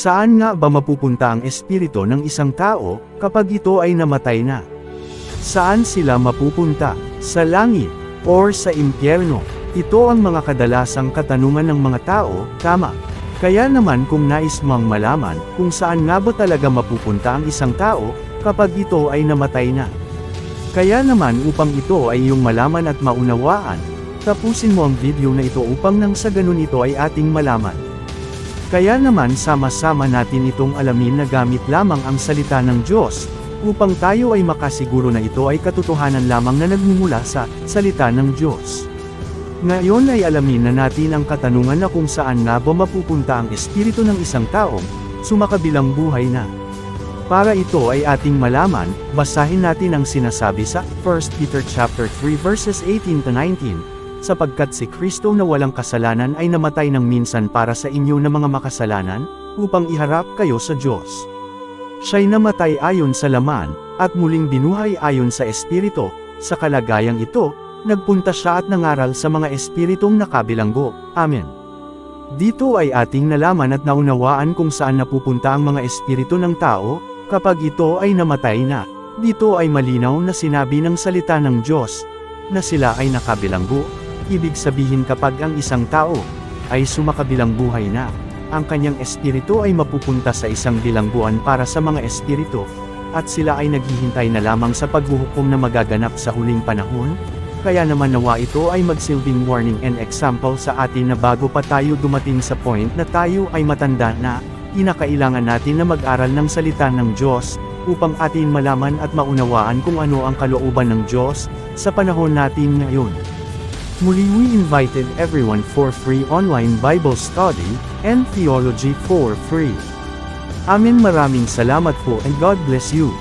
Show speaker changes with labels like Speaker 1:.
Speaker 1: Saan nga ba mapupunta ang espiritu ng isang tao, kapag ito ay namatay na? Saan sila mapupunta? Sa langit, or sa impyerno? Ito ang mga kadalasang katanungan ng mga tao, tama. Kaya naman kung nais mong malaman, kung saan nga ba talaga mapupunta ang isang tao, kapag ito ay namatay na. Kaya naman upang ito ay iyong malaman at maunawaan, tapusin mo ang video na ito upang nang sa ganun ito ay ating malaman. Kaya naman sama-sama natin itong alamin na gamit lamang ang salita ng Diyos, upang tayo ay makasiguro na ito ay katotohanan lamang na nagmumula sa salita ng Diyos. Ngayon ay alamin na natin ang katanungan na kung saan nga ba mapupunta ang espiritu ng isang taong sumakabilang buhay na. Para ito ay ating malaman, basahin natin ang sinasabi sa 1 Peter chapter 3 verses 18 to 19 sapagkat si Kristo na walang kasalanan ay namatay ng minsan para sa inyo na mga makasalanan, upang iharap kayo sa Diyos. Siya'y namatay ayon sa laman, at muling binuhay ayon sa Espiritu, sa kalagayang ito, nagpunta siya at nangaral sa mga espiritong nakabilanggo. Amen. Dito ay ating nalaman at naunawaan kung saan napupunta ang mga espiritu ng tao, kapag ito ay namatay na. Dito ay malinaw na sinabi ng salita ng Diyos, na sila ay nakabilanggo, ibig sabihin kapag ang isang tao ay sumakabilang buhay na, ang kanyang espiritu ay mapupunta sa isang bilangguan para sa mga espiritu, at sila ay naghihintay na lamang sa paghuhukom na magaganap sa huling panahon, kaya naman nawa ito ay magsilbing warning and example sa atin na bago pa tayo dumating sa point na tayo ay matanda na, kinakailangan natin na mag-aral ng salita ng Diyos, upang atin malaman at maunawaan kung ano ang kalooban ng Diyos, sa panahon natin ngayon. Muli we invited everyone for free online Bible study, and theology for free. Amin maraming salamat po and God bless you.